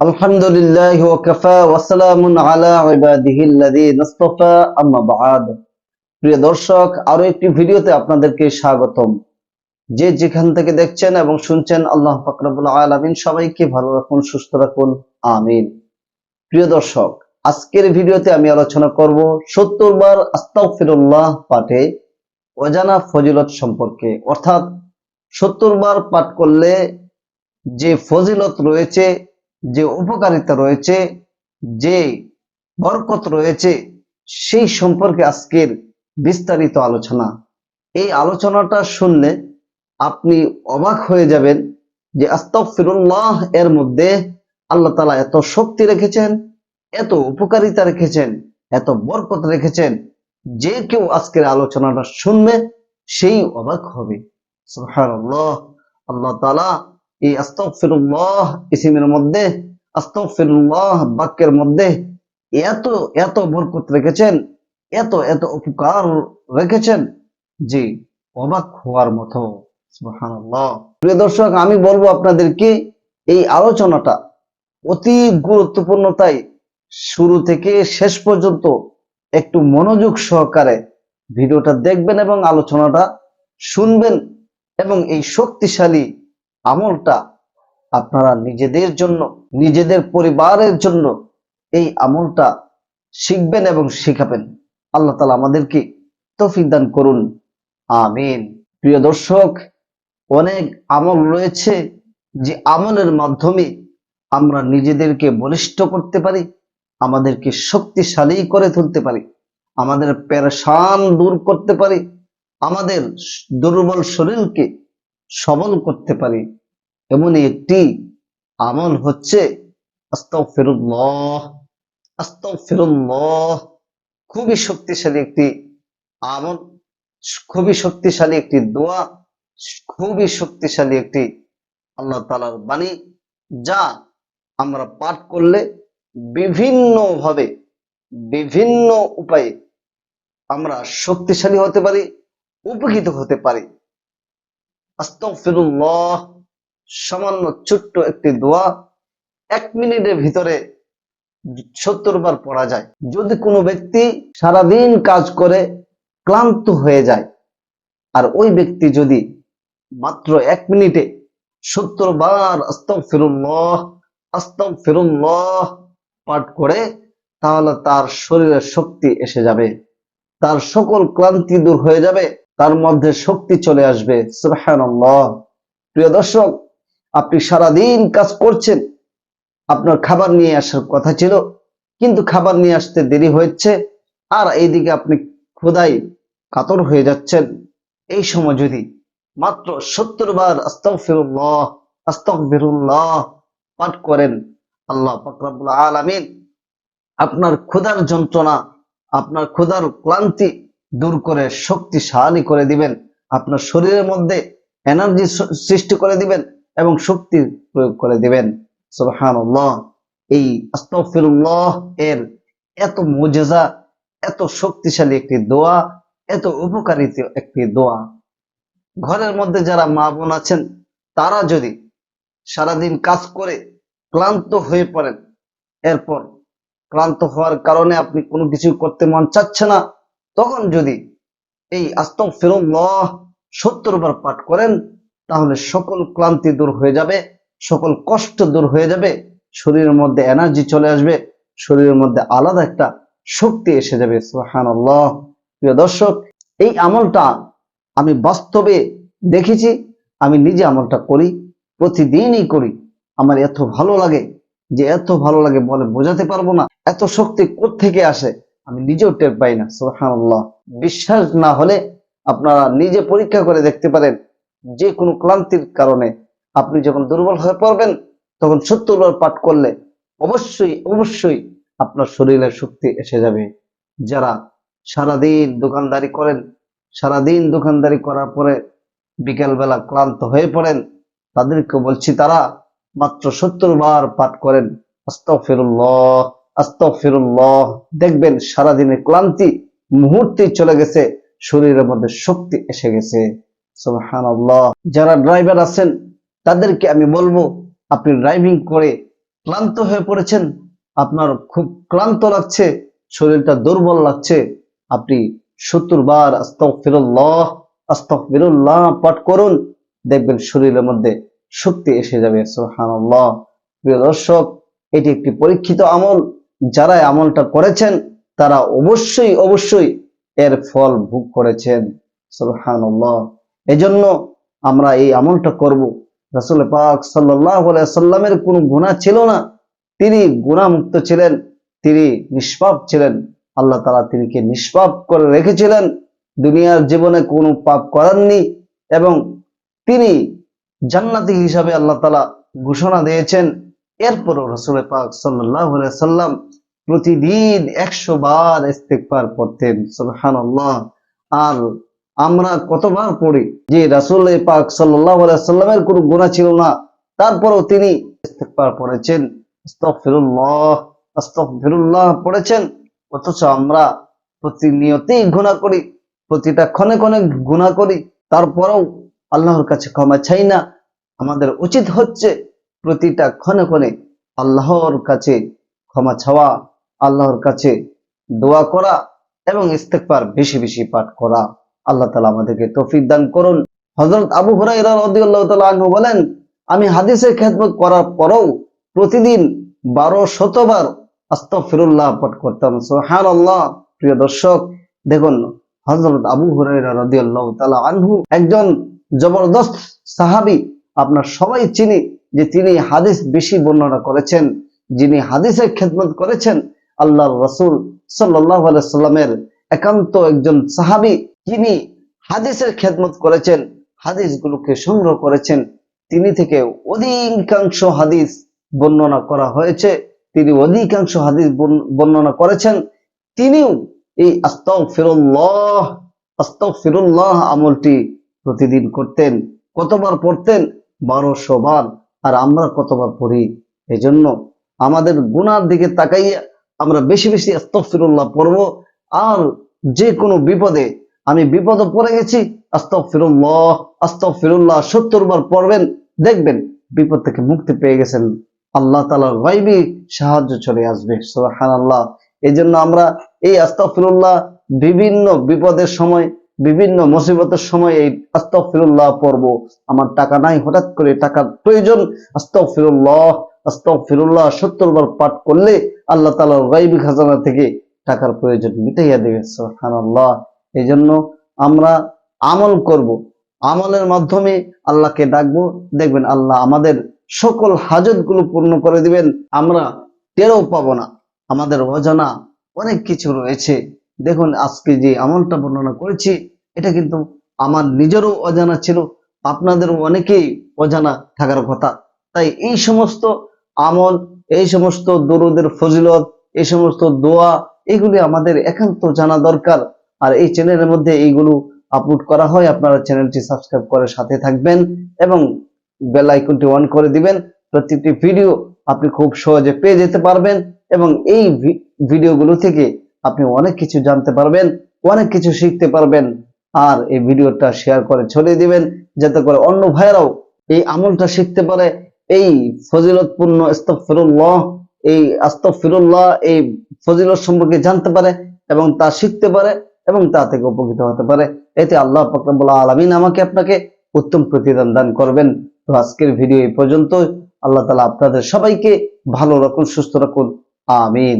الحمد لله وكفى وسلام على عباده الذين اصطفى اما بعد প্রিয় দর্শক আরো একটি ভিডিওতে আপনাদেরকে স্বাগতম যে যেখান থেকে দেখছেন এবং শুনছেন আল্লাহ ফাকরাবুল আলামিন সবাইকে ভালো রাখুন সুস্থ রাখুন আমিন প্রিয় দর্শক আজকের ভিডিওতে আমি আলোচনা করব সত্তর বার আস্তাগফিরুল্লাহ পাঠে অজানা ফজিলত সম্পর্কে অর্থাৎ সত্তর বার পাঠ করলে যে ফজিলত রয়েছে যে উপকারিতা রয়েছে, যে বরকত রয়েছে, সেই সম্পর্কে আজকের বিস্তারিত আলোচনা। এই আলোচনাটা শুনলে আপনি অবাক হয়ে যাবেন যে আস্তাগফিরুল্লাহ এর মধ্যে আল্লাহ তালা এত শক্তি রেখেছেন, এত উপকারিতা রেখেছেন, এত বরকত রেখেছেন, যে কেউ আজকের আলোচনাটা শুনবে সেই অবাক হবে। আল্লাহ তাআলা এই আস্তাগফিরুল্লাহ ইসিমের মধ্যে, আস্তাগফিরুল্লাহ বাক্যের মধ্যে এত এত বরকত রেখেছেন, এত এত উপকার রেখেছেন যে অবাক হওয়ার মতো। প্রিয় দর্শক, আমি বলব আপনাদেরকে এই আলোচনাটা অতি গুরুত্বপূর্ণ তাই শুরু থেকে শেষ পর্যন্ত একটু মনোযোগ সহকারে ভিডিওটা দেখবেন এবং আলোচনাটা শুনবেন এবং এই শক্তিশালী আমলটা আপনারা নিজেদের জন্য, নিজেদের পরিবারের জন্য এই আমলটা শিখবেন এবং শিখাবেন। আল্লাহ তালা আমাদেরকে তৌফিক দান করুন। আমিন। প্রিয় দর্শক, অনেক আমল রয়েছে যে আমলের মাধ্যমে আমরা নিজেদেরকে বলিষ্ঠ করতে পারি, আমাদেরকে শক্তিশালী করে তুলতে পারি, আমাদের পেরেশান দূর করতে পারি, আমাদের দুর্বল শরীরকে সবল করতে পারি। এমন একটি আমল হচ্ছে খুবই শক্তিশালী একটি আমল, খুবই শক্তিশালী একটি দোয়া, খুবই শক্তিশালী একটি আল্লাহ তালার বাণী, যা আমরা পাঠ করলে বিভিন্ন ভাবে বিভিন্ন উপায়ে আমরা শক্তিশালী হতে পারি, উপকৃত হতে পারি। আস্তাগফিরুল্লাহ, সামান্য ছোট্ট একটি দোয়া এক মিনিটের ভিতরে সত্তর বার পড়া যায়। যদি কোনো ব্যক্তি সারাদিন কাজ করে ক্লান্ত হয়ে যায়, আর ওই ব্যক্তি যদি মাত্র এক মিনিটে সত্তর বার আস্তম ফিরুল্লাহ আস্তম ফিরুল্লাহ পাঠ করে, তাহলে তার শরীরের শক্তি এসে যাবে। তার সকল ক্লান্তি দূর হয়ে যাবে। তার মধ্যে শক্তি চলে আসবে। প্রিয় দর্শক, আপনি সারাদিন কাজ করছেন, আপনার খাবার নিয়ে আসার কথা ছিল, কিন্তু খাবার নিয়ে আসতে দেরি হচ্ছে আর এইদিকে আপনি ক্ষুদাই কাতর হয়ে যাচ্ছেন। এই সময় যদি মাত্র সত্তর বার আস্তাগফিরুল্লাহ আস্তাগফিরুল্লাহ পাঠ করেন, আল্লাহ ফাকরাবুল আলামিন, আপনার ক্ষুধার যন্ত্রণা, আপনার ক্ষুধার ক্লান্তি দূর করে, শক্তিশালী করে দিবেন। আপনার শরীরের মধ্যে এনার্জি সৃষ্টি করে দিবেন এবং শক্তি প্রয়োগ করে দিবেন। সুবহানাল্লাহ। এই আস্তাগফিরুল্লাহ এর এত মুজেজা, এত শক্তিশালী একটি দোয়া, এত উপকারী একটি দোয়া। ঘরের মধ্যে যারা মা বোন আছেন, তারা যদি সারাদিন কাজ করে ক্লান্ত হয়ে পড়েন, এরপর ক্লান্ত হওয়ার কারণে আপনি কোনো কিছু করতে মন চাচ্ছে না তখন যদি এই আস্তক ফিরুল্লাহ সত্তর বার পাঠ করেন, তাহলে সকল ক্লান্তি দূর হয়ে যাবে, সকল কষ্ট দূর হয়ে যাবে, শরীরের মধ্যে এনার্জি চলে আসবে, শরীরের মধ্যে আলাদা একটা শক্তি এসে যাবে সুহান প্রিয় দর্শক, এই আমলটা আমি বাস্তবে দেখেছি, আমি নিজে আমলটা করি, প্রতিদিনই করি। আমার এত ভালো লাগে যে এত ভালো লাগে বলে বোঝাতে পারব না। এত শক্তি থেকে আসে? আমি নিজেও টের পাই না সুহানাল্লাহ বিশ্বাস না হলে আপনারা নিজে পরীক্ষা করে দেখতে পারেন যে কোনো ক্লান্তির কারণে। আপনি যখন দুর্বল হয়ে পড়বেন, তখন সত্তর পাঠ করলে অবশ্যই অবশ্যই আপনার শরীরের শক্তি এসে যাবে। যারা সারাদিন দোকানদারি করেন, সারাদিন দোকানদারি করার পরে বিকেলবেলা ক্লান্ত হয়ে পড়েন, তাদেরকে বলছি তারা মাত্র সত্তর বার পাঠ করেন আস্তফিরুল্লাহ আস্তফিরুল্লাহ দেখবেন সারাদিনের ক্লান্তি মুহূর্তেই চলে গেছে, শরীরের মধ্যে শক্তি এসে গেছে। যারা ড্রাইভার আছেন, তাদেরকে আমি বলব, আপনি ড্রাইভিং করে ক্লান্ত হয়ে পড়েছেন, আপনার খুব ক্লান্ত লাগছে, শরীরটা দুর্বল লাগছে, আপনি সত্তর বার আস্তফিরুল্লাহ আস্তফিরুল্লাহ পাঠ করুন, দেখবেন শরীরের মধ্যে শক্তি এসে যাবে। সুবহানাল্লাহ। প্রিয় দর্শক, এটি একটি পরীক্ষিত আমল যারা আমলটা করেছেন, তারা অবশ্যই অবশ্যই এর ফল ভোগ করেছেন। সুবহানাল্লাহ। এজন্য আমরা এই আমলটা করব। রাসূল পাক আলাইহি সাল্লামের কোনো গুনাহ ছিল না। তিনি গুণামুক্ত ছিলেন, তিনি নিষ্পাপ ছিলেন। আল্লাহ তালা তিনিকে নিষ্পাপ করে রেখেছিলেন। দুনিয়ার জীবনে কোনো পাপ করাননি এবং তিনি জান্নাতি হিসাবে আল্লাহ তালা ঘোষণা দিয়েছেন। এরপরও রসুল পাক সাল্লাম প্রতিদিন একশো বার ইস্তেকবার পড়তেন সুবহান আর আমরা কতবার পড়ি? যে রাসুল পাক সাল্লামের কোনো গুণা ছিল না, তারপরও তিনি পড়েছেন। পড়েছেন, অথচ আমরা প্রতিনিয়তই গুণা করি, প্রতিটা ক্ষণে ক্ষণে গুণা করি, তারপরেও আল্লাহর কাছে ক্ষমা চাই না। আমাদের উচিত হচ্ছে প্রতিটা ক্ষণে ক্ষণে আল্লাহর কাছে ক্ষমা ছাওয়া আল্লাহর কাছে দোয়া করা এবং ইস্তেকবার বেশি বেশি পাঠ করা। আল্লাহ তালা আমাদেরকে তৌফিক দান করুন। হজরত আবু আনহু বলেন, আমি হাদিসের খেদমত করার পরেও প্রতিদিন বারো শতবার আস্তফিরুল্লাহ পাঠ করতাম। সোহান আল্লাহ প্রিয় দর্শক, দেখুন হজরত আবু হুরাইরা রাদিয়াল্লাহু তাআলা আনহু একজন জবরদস্ত সাহাবী, আপনার সবাই চিনি। যে তিনি হাদিস বেশি বর্ণনা করেছেন, যিনি হাদিসের খেদমত করেছেন আল্লাহ রসুল সাল্লামের একান্ত একজন সাহাবী, যিনি হাদিসের খেদমত করেছেন, হাদিসগুলোকে সংগ্রহ করেছেন, তিনি থেকে অধিকাংশ হাদিস বর্ণনা করা হয়েছে, তিনি অধিকাংশ হাদিস বর্ণনা করেছেন, তিনিও এই আস্তাও ফিরুল্লাহ আস্তাও ফিরুল্লাহ আমলটি প্রতিদিন করতেন, কতবার পড়তেন? বারোশো বার। আর আমরা কতবার পড়ি? এই জন্য আমাদের গুনার দিকে তাকাইয়া আমরা বেশি বেশি আস্তফিরুল্লাহ পড়ব। আর যে কোনো বিপদে আমি বিপদে পড়ে গেছি আস্তফিরুল্লাহ আস্তফিরুল্লাহ সত্তর বার পড়বেন, দেখবেন বিপদ থেকে মুক্তি পেয়ে গেছেন। আল্লাহ তালার গাইবি সাহায্য চলে আসবে সোহান আল্লাহ এই জন্য আমরা এই আস্তফিরুল্লাহ বিভিন্ন বিপদের সময় বিভিন্ন মুসিবতের সময় এই আস্তফিরুল্লাহ পড়ব। আমার টাকা নাই, হঠাৎ করে টাকার প্রয়োজন আস্তফিরুল্লাহ আস্তফিরুল্লাহ সত্তর বার পাঠ করলে আল্লাহ তালার গাইবি খাজানা থেকে টাকার প্রয়োজন মিটাইয়া দেবে সোহান এই জন্য আমরা আমল করব। আমলের মাধ্যমে আল্লাহকে ডাকবো। দেখবেন আল্লাহ আমাদের সকল হাজতগুলো পূর্ণ করে দিবেন। আমরা টেরও পাবো না। আমাদের অজানা অনেক কিছু রয়েছে। দেখুন, আজকে যে আমলটা বর্ণনা করেছি, এটা কিন্তু আমার নিজেরও অজানা ছিল, আপনাদেরও অনেকেই অজানা থাকার কথা। তাই এই সমস্ত আমল, এই সমস্ত দরুদের ফজিলত, এই সমস্ত দোয়া, এগুলি আমাদের একান্ত জানা দরকার। আর এই চ্যানেলের মধ্যে এইগুলো আপলোড করা হয়, আপনারা চ্যানেলটি সাবস্ক্রাইব করে সাথে থাকবেন এবং বেল আইকনটি অন করে দিবেন। প্রত্যেকটি ভিডিও আপনি খুব সহজে পেয়ে যেতে পারবেন এবং এই ভিডিওগুলো থেকে আপনি অনেক কিছু জানতে পারবেন, অনেক কিছু শিখতে পারবেন, আর এই ভিডিওটা শেয়ার করে ছড়িয়ে দিবেন, যাতে করে অন্য ভাইরাও এই আমলটা শিখতে পারে। এই ফজিলতপূর্ণ ইস্তফিরুল্লাহ এই আস্তফিরুল্লাহ এই ফজিলত সম্পর্কে জানতে পারে এবং তা শিখতে পারে এবং তা থেকে উপকৃত হতে পারে। এতে আল্লাহ ফকরাবুল্লাহ আলমিন আমাকে আপনাকে উত্তম প্রতিদান দান করবেন। তো আজকের ভিডিও এই পর্যন্ত আল্লাহ তালা আপনাদের সবাইকে ভালো রাখুন, সুস্থ রাখুন। আমিন।